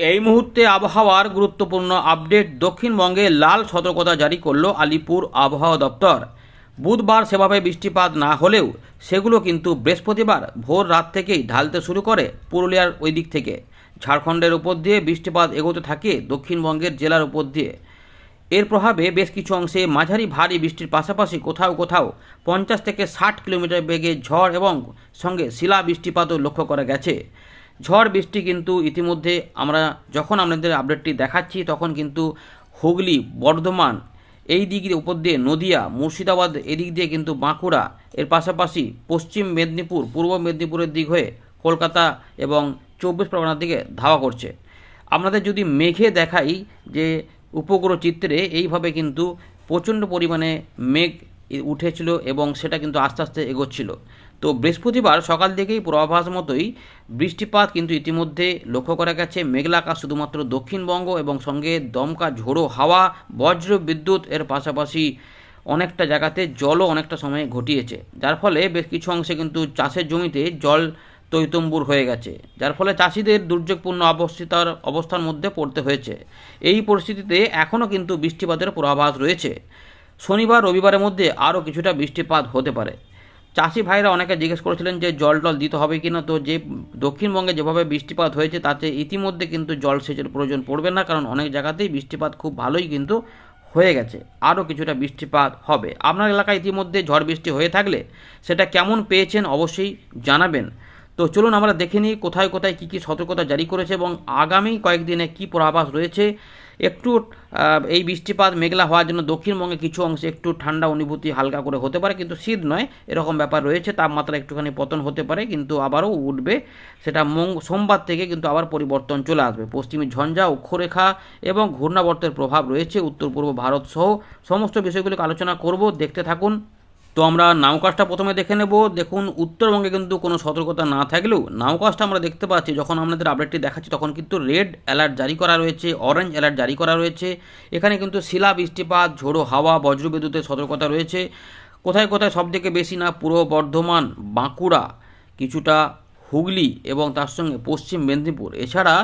এই মুহূর্তে আবহাওয়ার গুরুত্বপূর্ণ আপডেট দক্ষিণবঙ্গে লাল সতর্কতা জারি করল আলিপুর আবহাওয়া দপ্তর। বুধবার সেভাবে বৃষ্টিপাত না হলেও সেগুলো কিন্তু বৃহস্পতিবার ভোর রাত থেকেই ঢালতে শুরু করে পুরুলিয়ার ওই দিক থেকে। ঝাড়খণ্ডের উপর দিয়ে বৃষ্টিপাত এগোতে থাকে দক্ষিণবঙ্গের জেলার উপর দিয়ে। এর প্রভাবে বেশ কিছু অংশে মাঝারি ভারী বৃষ্টির পাশাপাশি কোথাও কোথাও পঞ্চাশ থেকে ষাট কিলোমিটার বেগে ঝড় এবং সঙ্গে শিলা বৃষ্টিপাতও লক্ষ্য করা গেছে। ঝড় বৃষ্টি কিন্তু ইতিমধ্যে আমরা যখন আপনাদের আপডেটটি দেখাচ্ছি, তখন কিন্তু হুগলি, বর্ধমান, এই দিক দিয়ে উপর দিয়ে নদিয়া, মুর্শিদাবাদ, এদিক দিয়ে কিন্তু বাঁকুড়া, এর পাশাপাশি পশ্চিম মেদিনীপুর, পূর্ব মেদিনীপুরের দিক হয়ে কলকাতা এবং চব্বিশ পরগনার দিকে ধাওয়া করছে। আপনাদের যদি মেঘে দেখাই যে উপগ্রহ চিত্রে, এইভাবে কিন্তু প্রচণ্ড পরিমাণে মেঘ উঠেছিল এবং সেটা কিন্তু আস্তে আস্তে এগোচ্ছিল। তো বৃহস্পতিবার সকাল থেকেই পূর্বাভাস মতোই বৃষ্টিপাত কিন্তু ইতিমধ্যে লক্ষ্য করা গেছে। মেঘলা আকাশ শুধুমাত্র দক্ষিণবঙ্গ এবং সঙ্গে দমকা ঝোড়ো হাওয়া, বজ্র বিদ্যুৎ, এর পাশাপাশি অনেকটা জায়গাতে জলও অনেকটা সময় ঘটিয়েছে। যার ফলে বেশ কিছু অংশে কিন্তু চাষের জমিতে জল তৈতম্বুর হয়ে গেছে। যার ফলে চাষিদের দুর্যোগপূর্ণ অবস্থিতার অবস্থার মধ্যে পড়তে হয়েছে। এই পরিস্থিতিতে এখনও কিন্তু বৃষ্টিপাতের পূর্বাভাস রয়েছে। শনিবার, রবিবারের মধ্যে আরও কিছুটা বৃষ্টিপাত হতে পারে। চাষি ভাইরা অনেকে জিজ্ঞেস করেছিলেন যে জল টল দিতে হবে কি না তো যে দক্ষিণবঙ্গে যেভাবে বৃষ্টিপাত হয়েছে, তাতে ইতিমধ্যে কিন্তু জল সেচের প্রয়োজন পড়বে না, কারণ অনেক জায়গাতেই বৃষ্টিপাত খুব ভালোই কিন্তু হয়ে গেছে। আরও কিছুটা বৃষ্টিপাত হবে। আপনার এলাকায় ইতিমধ্যে ঝড় বৃষ্টি হয়ে থাকলে সেটা কেমন পেয়েছেন অবশ্যই জানাবেন। তো চলুন আমরা দেখে নিই কোথায় কোথায় কী কী সতর্কতা জারি করেছে এবং আগামী কয়েকদিনে কী পূর্বাভাস রয়েছে। একটু এই বৃষ্টিপাত মেঘলা হওয়ার জন্য দক্ষিণবঙ্গে কিছু অংশে একটু ঠান্ডা অনুভূতি হালকা করে হতে পারে, কিন্তু শীত নয়, এরকম ব্যাপার রয়েছে, তাপমাত্রা একটুখানি পতন হতে পারে, কিন্তু আবারও উঠবে। সেটা মঙ্গ, সোমবার থেকে কিন্তু আবার পরিবর্তন চলে আসবে। পশ্চিমী ঝঞ্ঝা, অক্ষরেখা এবং ঘূর্ণাবর্তের প্রভাব রয়েছে উত্তর পূর্ব ভারত সহ সমস্ত বিষয়গুলিকে আলোচনা করব। দেখতে থাকুন তো আমরা নাওকাশটা প্রথমে দেখে নেব। দেখুন, উত্তরবঙ্গে কিন্তু কোনো সতর্কতা না থাকলেও নাওকাশটা আমরা দেখতে পাচ্ছি, যখন আমাদের আপডেটটি দেখাচ্ছি, তখন কিন্তু রেড অ্যালার্ট জারি করা রয়েছে অরেঞ্জ অ্যালার্ট জারি করা রয়েছে। এখানে কিন্তু শিলা, বৃষ্টিপাত, ঝোড়ো হাওয়া, বজ্রবিদ্যুতের সতর্কতা রয়েছে। কোথায় কোথায় সবথেকে বেশি না পূর্ব বর্ধমান, বাঁকুড়া, কিছুটা হুগলি এবং তার সঙ্গে পশ্চিম মেদিনীপুর। এছাড়া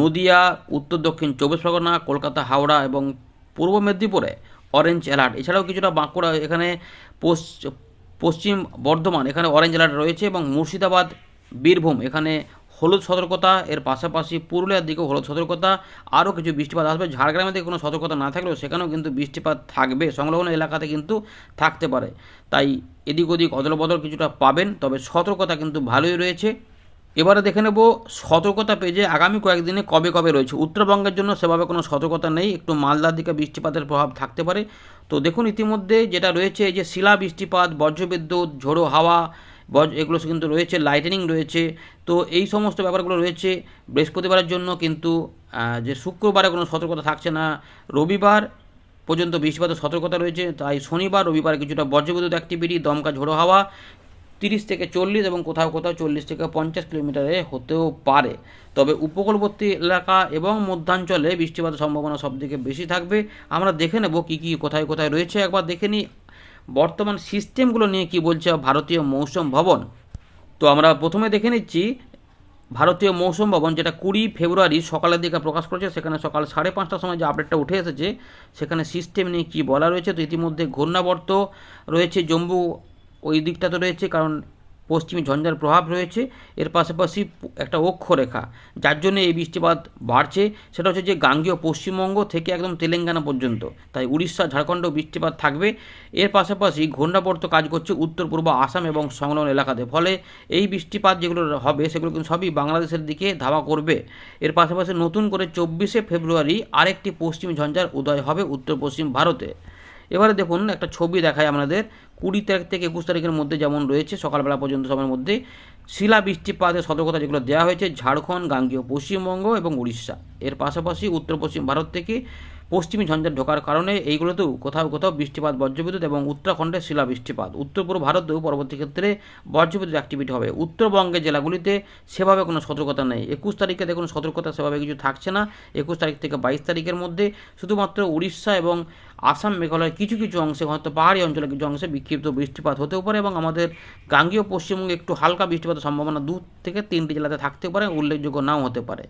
নদিয়া, উত্তর দক্ষিণ চব্বিশ পরগনা, কলকাতা, হাওড়া এবং পূর্ব মেদিনীপুরে অরেঞ্জ অ্যালার্ট এছাড়াও কিছুটা বাঁকুড়া, এখানে পশ্চ- পশ্চিম বর্ধমান, এখানে অরেঞ্জ অ্যালার্ট রয়েছে এবং মুর্শিদাবাদ, বীরভূম, এখানে হলুদ সতর্কতা, এর পাশাপাশি পুরুলিয়ার দিকেও হলুদ সতর্কতা, আরও কিছু বৃষ্টিপাত আসবে। ঝাড়গ্রামের দিকে কোনো সতর্কতা না থাকলেও সেখানেও কিন্তু বৃষ্টিপাত থাকবে। সংলগ্ন এলাকাতে কিন্তু থাকতে পারে। তাই এদিক ওদিক অদল বদল কিছুটা পাবেন, তবে সতর্কতা কিন্তু ভালোই রয়েছে। এবারে দেখে নেব সতর্কতা পেজে আগামী কয়েকদিনে কবে কবে রয়েছে। উত্তরবঙ্গের জন্য সেভাবে কোনো সতর্কতা নেই। একটু মালদার দিকে বৃষ্টিপাতের প্রভাব থাকতে পারে। তো দেখুন ইতিমধ্যে যেটা রয়েছে যে শিলা বৃষ্টিপাত, বজ্রবিদ্যুৎ, ঝোড়ো হাওয়া, বজ এগুলো কিন্তু রয়েছে লাইটেনিং রয়েছে। তো এই সমস্ত ব্যাপারগুলো রয়েছে বৃহস্পতিবারের জন্য, কিন্তু যে শুক্রবারে কোনো সতর্কতা থাকছে না। রবিবার পর্যন্ত বৃষ্টিপাতের সতর্কতা রয়েছে। তাই শনিবার, রবিবার কিছুটা বজ্রবিদ্যুৎ অ্যাক্টিভিটি দমকা, ঝোড়ো হাওয়া তিরিশ থেকে চল্লিশ এবং কোথাও কোথাও চল্লিশ থেকে পঞ্চাশ কিলোমিটারে হতেও পারে। তবে উপকূলবর্তী এলাকা এবং মধ্যাঞ্চলে বৃষ্টিপাতের সম্ভাবনা সবথেকে বেশি থাকবে। আমরা দেখে নেব কী কী কোথায় কোথায় রয়েছে। একবার দেখে নিই বর্তমান সিস্টেমগুলো নিয়ে কি বলছে ভারতীয় মৌসুম ভবন। তো আমরা প্রথমে দেখে নিচ্ছি ভারতীয় মৌসুম ভবন, যেটা কুড়ি ফেব্রুয়ারি সকালের দিকে প্রকাশ করেছে। সেখানে সকাল সাড়ে পাঁচটার সময় যে আপডেটটা উঠে এসেছে, সেখানে সিস্টেম নিয়ে কী বলা রয়েছে, তো ইতিমধ্যে ঘূর্ণাবর্ত রয়েছে জম্মু ওই দিকটা তো রয়েছে, কারণ পশ্চিমী ঝঞ্ঝার প্রভাব রয়েছে, এর পাশাপাশি একটা অক্ষরেখা, যার জন্য এই বৃষ্টিপাত বাড়ছে, সেটা হচ্ছে যে গাঙ্গেয় পশ্চিমবঙ্গ থেকে একদম তেলেঙ্গানা পর্যন্ত, তাই উড়িষ্যা ঝাড়খণ্ডেও বৃষ্টিপাত থাকবে, এর পাশাপাশি ঘূর্ণাবর্ত কাজ করছে উত্তর, পূর্ব আসাম এবং সংলগ্ন এলাকাতে, ফলে এই বৃষ্টিপাত যেগুলো হবে, সেগুলো কিন্তু সবই বাংলাদেশের দিকে ধাওয়া করবে, এর পাশাপাশি নতুন করে চব্বিশে ফেব্রুয়ারি আরেকটি পশ্চিম ঝঞ্ঝার উদয় হবে উত্তর পশ্চিম ভারতে। এবারে দেখুন, একটা ছবি দেখায় আপনাদের। কুড়ি তারিখ থেকে একুশ তারিখের মধ্যে যেমন রয়েছে, সকালবেলা পর্যন্ত সময়ের মধ্যে শিলা বৃষ্টিপাতের সতর্কতা যেগুলো দেওয়া হয়েছে, ঝাড়খণ্ড, গাঙ্গেয়, পশ্চিমবঙ্গ এবং উড়িষ্যা। এর পাশাপাশি উত্তর পশ্চিম ভারত থেকে পশ্চিমী ঝঞ্ঝার ঢোকার কারণে এইগুলোতেও কোথাও কোথাও বৃষ্টিপাত, বজ্রবিদ্যুৎ এবং উত্তরাখণ্ডে শিলা বৃষ্টিপাত। উত্তর পূর্ব ভারতেও পরবর্তী ক্ষেত্রে বজ্রবিদ্যুৎ অ্যাক্টিভিটি হবে। উত্তরবঙ্গের জেলাগুলিতে সেভাবে কোনো সতর্কতা নেই। একুশ তারিখে দেখুন, সতর্কতা সেভাবে কিছু থাকছে না। একুশ তারিখ থেকে বাইশ তারিখের মধ্যে শুধুমাত্র উড়িষ্যা এবং আসাম মেঘালয়ের কিছু কিছু অংশে, হয়তো পাহাড়ি অঞ্চলের কিছু অংশে বিক্ষিপ্ত বৃষ্টিপাত হতেও পারে এবং আমাদের গাঙ্গীয় পশ্চিমবঙ্গে একটু হালকা বৃষ্টিপাতের সম্ভাবনা দু থেকে তিনটি জেলাতে থাকতে পারে, উল্লেখযোগ্য নাও হতে পারে।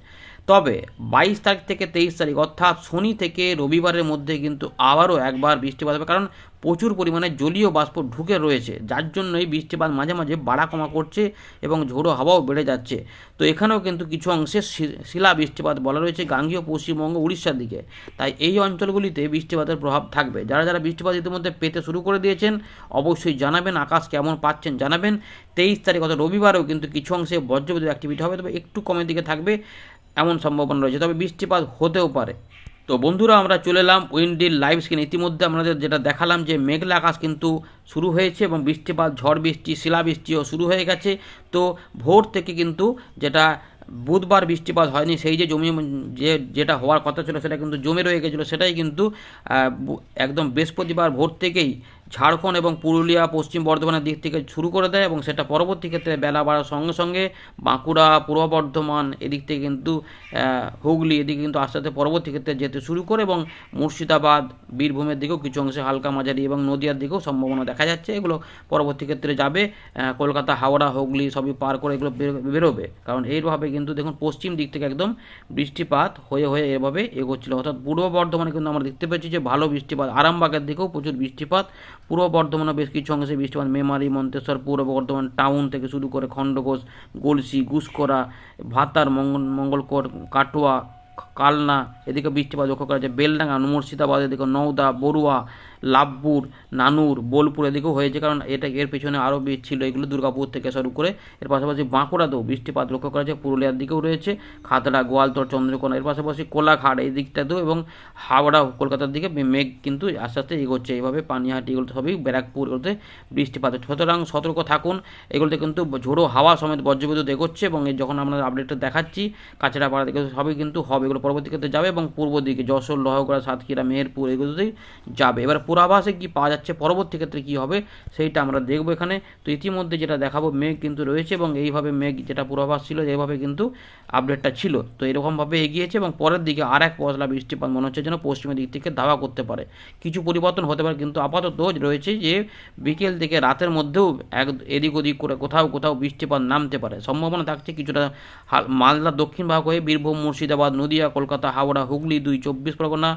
তবে বাইশ তারিখ থেকে তেইশ তারিখ, অর্থাৎ শনি থেকে রবিবারের মধ্যে কিন্তু আবারও একবার বৃষ্টিপাত হবে, কারণ প্রচুর পরিমাণে জলীয় বাষ্প ঢুকে রয়েছে। যার জন্যই বৃষ্টিপাত মাঝে মাঝে বাড়া কমা করছে এবং ঝোড়ো হাওয়াও বেড়ে যাচ্ছে। তো এখানেও কিন্তু কিছু অংশে শিলা বৃষ্টিপাত বলা রয়েছে গাঙ্গীয় পশ্চিমবঙ্গ উড়িষ্যার দিকে। তাই এই অঞ্চলগুলিতে বৃষ্টিপাতের প্রভাব থাকবে। যারা যারা বৃষ্টিপাত ইতিমধ্যে পেতে শুরু করে দিয়েছেন, অবশ্যই জানাবেন, আকাশ কেমন পাচ্ছেন জানাবেন। তেইশ তারিখ অর্থাৎ রবিবারেও কিন্তু কিছু অংশে বজ্রবিদ্যুৎ অ্যাক্টিভিটি হবে, তবে একটু কমের দিকে থাকবে এমন সম্ভাবনা রয়েছে। তবে বৃষ্টিপাত হতেও পারে। তো বন্ধুরা, আমরা চলে এলাম উইন্ডির লাইভ স্ক্রিন ইতিমধ্যে আপনাদের যেটা দেখালাম যে মেঘলা আকাশ কিন্তু শুরু হয়েছে এবং বৃষ্টিপাত, ঝড় বৃষ্টি শিলাবৃষ্টিও শুরু হয়ে গেছে। তো ভোর থেকে কিন্তু যেটা বুধবার বৃষ্টিপাত হয়নি, সেই যে জমি, যে, যেটা হওয়ার কথা ছিল, সেটা কিন্তু জমে রয়ে গেছিল, সেটাই কিন্তু একদম বৃহস্পতিবার ভোর থেকেই ঝাড়খণ্ড এবং পুরুলিয়া পশ্চিম বর্ধমানের দিক থেকে শুরু করে দেয় এবং সেটা পরবর্তী ক্ষেত্রে বেলা বাড়ার সঙ্গে সঙ্গে বাঁকুড়া, পূর্ব বর্ধমান এদিক থেকে কিন্তু হুগলি এদিকে কিন্তু আস্তে আস্তে পরবর্তী ক্ষেত্রে যেতে শুরু করে এবং মুর্শিদাবাদ, বীরভূমের দিকেও কিছু অংশে হালকা মাঝারি এবং নদিয়ার দিকেও সম্ভাবনা দেখা যাচ্ছে। এগুলো পরবর্তী ক্ষেত্রে যাবে কলকাতা, হাওড়া, হুগলি সবই পার করে এগুলো বেরো- বেরোবে। কারণ এইভাবে কিন্তু দেখুন পশ্চিম দিক থেকে একদম বৃষ্টিপাত হয়ে হয়ে এভাবে এগোচ্ছিল। অর্থাৎ পূর্ব বর্ধমানে কিন্তু আমরা দেখতে পাচ্ছি যে ভালো বৃষ্টিপাত, আরামবাগের দিকেও প্রচুর বৃষ্টিপাত পূর্ব বর্ধমানে বেশ কিছু অংশে বৃষ্টিপাত, মেমারি, মন্তেশ্বর, পূর্ব বর্ধমান টাউন থেকে শুরু করে খণ্ডঘোষ, গলসি গুসকরা ভাতার, মঙ্গল, মঙ্গলকোট, কাটোয়া কালনা, এদিকে বৃষ্টিপাত লক্ষ্য করা যায়। বেলডাঙ্গা, মুর্শিদাবাদ, এদিকে নওদা, বড়ুয়া লাভপুর, নানুর, বোলপুর এদিকেও হয়েছে কারণ এটা এর পেছনে আরও ছিল এগুলো দুর্গাপুর থেকে শুরু করে এর পাশাপাশি বাঁকুড়াতেও বৃষ্টিপাত লক্ষ্য করা যায়। পুরুলিয়ার দিকেও রয়েছে, খাতড়া, গোয়ালতর, চন্দ্রকোনা, এর পাশাপাশি কোলাঘাট এই দিকটাতেও এবং হাওড়া, কলকাতার দিকে মেঘ কিন্তু আস্তে আস্তে এগোচ্ছে। এইভাবে পানিহাটি এগুলো সবই ব্যারাকপুর এগুলোতে বৃষ্টিপাত। সুতরাং সতর্ক থাকুন, এগুলোতে কিন্তু ঝোড়ো হাওয়া সমেত বজ্রবিদ্যুৎ এগোচ্ছে এবং যখন আমরা আপডেটটা দেখাচ্ছি কাছড়াপাড়া দিকে সবই কিন্তু হবে। এগুলো পরবর্তী ক্ষেত্রে যাবে এবং পূর্ব দিকে যশোর, লহগড়া, সাতক্ষীরা, মেহেরপুর এগুলোতেই যাবে। এবার পূর্বাভাসে কি পাওয়া যাচ্ছে? পরবর্তী ক্ষেত্রে কি হবে? সেইটা আমরা দেখব এখানে। তো ইতিমধ্যে যেটা দেখাবো, মেঘ কিন্তু রয়েছে এবং এইভাবে মেঘ যেটা পূর্বাভাস ছিল, এইভাবে কিন্তু আপডেটটা ছিল। তো এরকমভাবে এগিয়েছে এবং পরের দিকে আর এক পশলা বৃষ্টিপাত মনে হচ্ছে যেন পশ্চিমের দিক থেকে দাওয়া করতে পারে। কিছু পরিবর্তন হতে পারে, কিন্তু আপাতত রয়েছে যে বিকেল থেকে রাতের মধ্যেও এক এদিক ওদিক করে কোথাও কোথাও বৃষ্টিপাত নামতে পারে। সম্ভাবনা থাকছে কিছুটা মালদা দক্ষিণ ভাগ হয়ে বীরভূম, মুর্শিদাবাদ, নদিয়া, কলকাতা, হাওড়া, হুগলি, দুই চব্বিশ পরগনা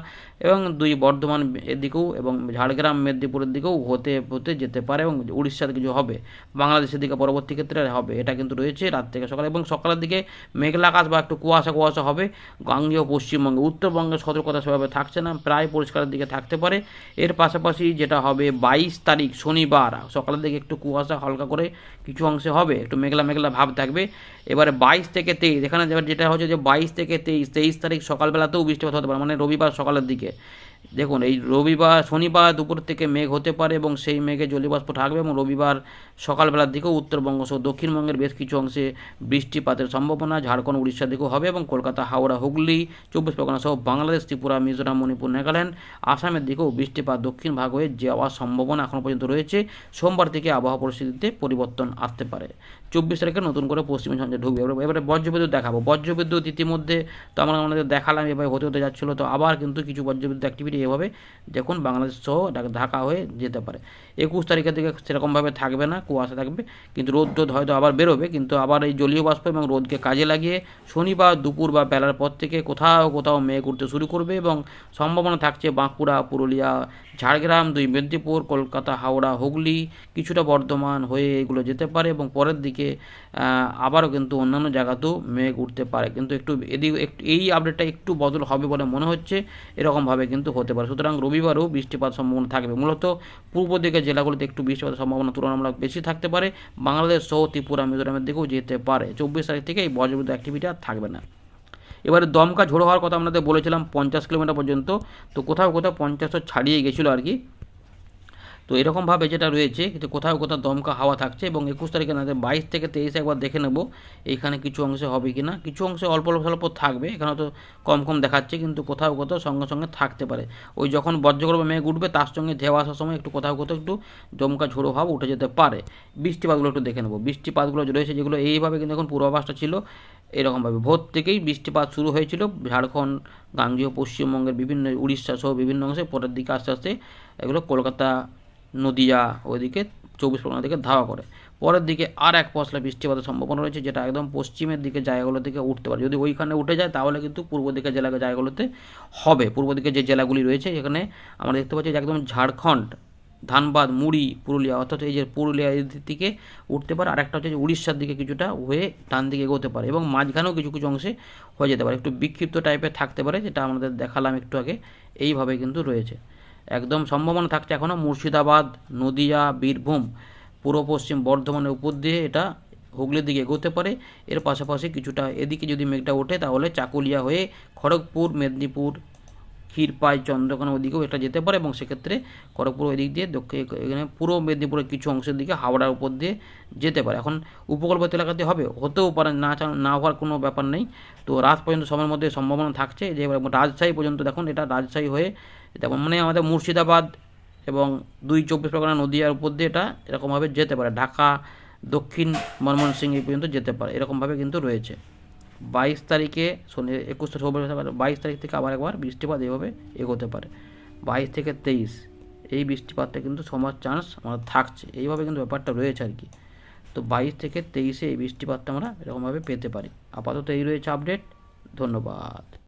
এবং দুই বর্ধমান এদিকেও এবং ঝাড়গ্রাম, মেদিনীপুরের দিকেও হতে হতে যেতে পারে এবং উড়িষ্যার কিছু হবে, বাংলাদেশের দিকে পরবর্তী ক্ষেত্রে হবে। এটা কিন্তু রয়েছে রাত থেকে সকালে এবং সকালের দিকে মেঘলা আকাশ বা একটু কুয়াশা কুয়াশা হবে। গাঙ্গেয় পশ্চিমবঙ্গে, উত্তরবঙ্গে সতর্কতা সেভাবে থাকছে না, প্রায় পরিষ্কারের দিকে থাকতে পারে। এর পাশাপাশি যেটা হবে বাইশ তারিখ শনিবার, সকালের দিকে একটু কুয়াশা হালকা করে কিছু অংশে হবে, একটু মেঘলা মেঘলা ভাব থাকবে। এবারে বাইশ থেকে তেইশ, এখানে যেটা- হচ্ছে যে বাইশ থেকে তেইশ তেইশ তারিখ সকালবেলাতেও বৃষ্টিপাত হতে পারে মানে রবিবার সকালের দিকে। দেখুন, এই রবিবার, শনিবার দুপুর থেকে মেঘ হতে পারে এবং সেই মেঘে জলীয়বাষ্প থাকবে এবং রবিবার সকালবেলার দিকেও উত্তরবঙ্গ সহ দক্ষিণবঙ্গের বেশ কিছু অংশে বৃষ্টিপাতের সম্ভাবনা ঝাড়খণ্ড, উড়িষ্যার দিকেও হবে এবং কলকাতা, হাওড়া, হুগলি, চব্বিশ পরগনা সহ বাংলাদেশ, ত্রিপুরা, মিজোরাম, মণিপুর, নাগাল্যান্ড, আসামের দিকেও বৃষ্টিপাত দক্ষিণ ভাগ হয়ে যাওয়ার সম্ভাবনা এখনও পর্যন্ত রয়েছে। সোমবার থেকে আবহাওয়া পরিস্থিতিতে পরিবর্তন আসতে পারে। চব্বিশ তারিখে নতুন করে পশ্চিমী সঞ্চয় ঢুকবে। এবারে বজ্রবিদ্যুৎ দেখাবো। বজ্রবিদ্যুৎ ইতিমধ্যে তো আমরা আমাদের দেখালাম এভাবে হতে হতে যাচ্ছিল, তো আবার কিন্তু কিছু বজ্রবিদ্যুৎ অ্যাক্টিভিটি এভাবে দেখুন বাংলাদেশ সহ ঢাকা- হয়ে যেতে পারে। একুশ তারিখের দিকে সেরকমভাবে থাকবে না, কুয়াশা থাকবে, কিন্তু রোদ টোদ হয়তো আবার বেরোবে, কিন্তু আবার এই জলীয় বাষ্প এবং রোদকে কাজে লাগিয়ে শনিবার দুপুর বা বেলার পর থেকে কোথাও কোথাও মেঘ উঠতে শুরু করবে এবং সম্ভাবনা থাকছে বাঁকুড়া, পুরুলিয়া, ঝাড়গ্রাম, দুই মেদিনীপুর, কলকাতা, হাওড়া, হুগলি কিছুটা বর্ধমান হয়ে এগুলো যেতে পারে এবং পরের দিকে আবারও কিন্তু অন্যান্য জায়গাতেও মেঘ উঠতে পারে। কিন্তু একটু এদিক এই আপডেটটা একটু বদল হবে বলে মনে হচ্ছে, এরকমভাবে কিন্তু হতে পারে। সুতরাং রবিবারও বৃষ্টিপাত সম্ভাবনা থাকবে। মূলত পূর্ব দিকের জেলাগুলিতে একটু বৃষ্টিপাতের সম্ভাবনা তুলনামূলক বেশি থাকতে পারে। বাংলাদেশ সহ ত্রিপুরা, মিজোরামের দিকেও যেতে পারে। চব্বিশ তারিখ থেকে এই বজ্রবিদ্যুৎ অ্যাক্টিভিটি আর থাকবে না। এবারে দমকা ঝোড়ো হওয়ার কথা আপনাদের বলেছিলাম, পঞ্চাশ কিলোমিটার পর্যন্ত। তো কোথাও কোথাও পঞ্চাশও ছাড়িয়ে গেছিল আর কি। তো এরকমভাবে যেটা রয়েছে কিন্তু কোথাও কোথাও দমকা হাওয়া থাকছে এবং একুশ তারিখে না, বাইশ থেকে তেইশে একবার দেখে নেব এইখানে কিছু অংশে হবে কি না কিছু অংশে অল্প অল্প স্বল্প থাকবে, এখানে তো কম কম দেখাচ্ছে কিন্তু কোথাও কোথাও সঙ্গে সঙ্গে থাকতে পারে। ওই যখন বজ্রগর্ভ মেঘ উঠবে তার সঙ্গে ধেওয়া আসার সময় একটু কোথাও কোথাও একটু দমকা ঝোড়ো ভাব উঠে যেতে পারে। বৃষ্টিপাতগুলো একটু দেখে নেব। বৃষ্টিপাতগুলো রয়েছে, যেগুলো এইভাবে কিন্তু এখন পূর্বাভাসটা ছিল এরকমভাবে ভোর থেকেই বৃষ্টিপাত শুরু হয়েছিল। ঝাড়খণ্ড, গাঙ্গীয়, পশ্চিমবঙ্গের বিভিন্ন, উড়িষ্যা সহ বিভিন্ন অংশে পরের দিকে আস্তে আস্তে এগুলো কলকাতা নদিয়া ওইদিকে, চব্বিশ পরগনা দিকে ধাওয়া করে। পরের দিকে আর এক পশলা বৃষ্টিপাতের সম্ভাবনা রয়েছে, যেটা একদম পশ্চিমের দিকে জায়গাগুলো থেকে উঠতে পারে। যদি ওইখানে উঠে যায়, তাহলে কিন্তু পূর্ব দিকের জেলা জায়গাগুলোতে হবে। পূর্ব দিকে যে জেলাগুলি রয়েছে, এখানে আমরা দেখতে পাচ্ছি যে একদম ঝাড়খণ্ড, ধানবাদ, মুড়ি, পুরুলিয়া, অর্থাৎ এই যে পুরুলিয়া দিক উঠতে পারে আর একটা হচ্ছে যে উড়িষ্যার দিকে কিছুটা হয়ে ডান দিকে এগোতে পারে এবং মাঝখানেও কিছু কিছু অংশে হয়ে যেতে পারে। একটু বিক্ষিপ্ত টাইপের থাকতে পারে, যেটা আমাদের দেখালাম একটু আগে। এইভাবে কিন্তু রয়েছে। একদম সম্ভাবনা থাকছে এখনও মুর্শিদাবাদ, নদিয়া, বীরভূম, পূর্ব পশ্চিম বর্ধমানের উপর দিয়ে এটা হুগলির দিকে এগোতে পারে। এর পাশাপাশি কিছুটা এদিকে যদি মেঘটা ওঠে, তাহলে চাকুলিয়া হয়ে খড়গপুর, মেদিনীপুর, ক্ষীরপাই, চন্দ্রকোনা ওদিকেও এটা যেতে পারে এবং সেক্ষেত্রে খড়গপুর ওই দিক দিয়ে দক্ষিণ এখানে পূর্ব মেদিনীপুরের কিছু অংশের দিকে হাওড়ার উপর দিয়ে যেতে পারে। এখন উপকূলবর্তী এলাকাতে হবে, হতেও পারে, না না হওয়ার কোনো ব্যাপার নেই। তো রাত পর্যন্ত সময়ের মধ্যে সম্ভাবনা থাকছে যে রাজশাহী পর্যন্ত দেখুন, এটা রাজশাহী হয়ে যেমন মানে আমাদের মুর্শিদাবাদ এবং দুই চব্বিশ পরগনা নদীয়ার উপর দিয়ে এটা এরকমভাবে যেতে পারে। ঢাকা, দক্ষিণ ময়মনসিংহ এই পর্যন্ত যেতে পারে। এরকমভাবে কিন্তু রয়েছে। বাইশ তারিখে শনি, একুশ তারিখ বাইশ তারিখ থেকে আবার একবার বৃষ্টিপাত এভাবে এগোতে পারে। বাইশ থেকে তেইশ এই বৃষ্টিপাতটা কিন্তু সমার চান্স আমাদের থাকছে। এইভাবে কিন্তু ব্যাপারটা রয়েছে আর কি। তো বাইশ থেকে তেইশে এই বৃষ্টিপাতটা আমরা এরকমভাবে পেতে পারি। আপাতত এই রয়েছে আপডেট ধন্যবাদ।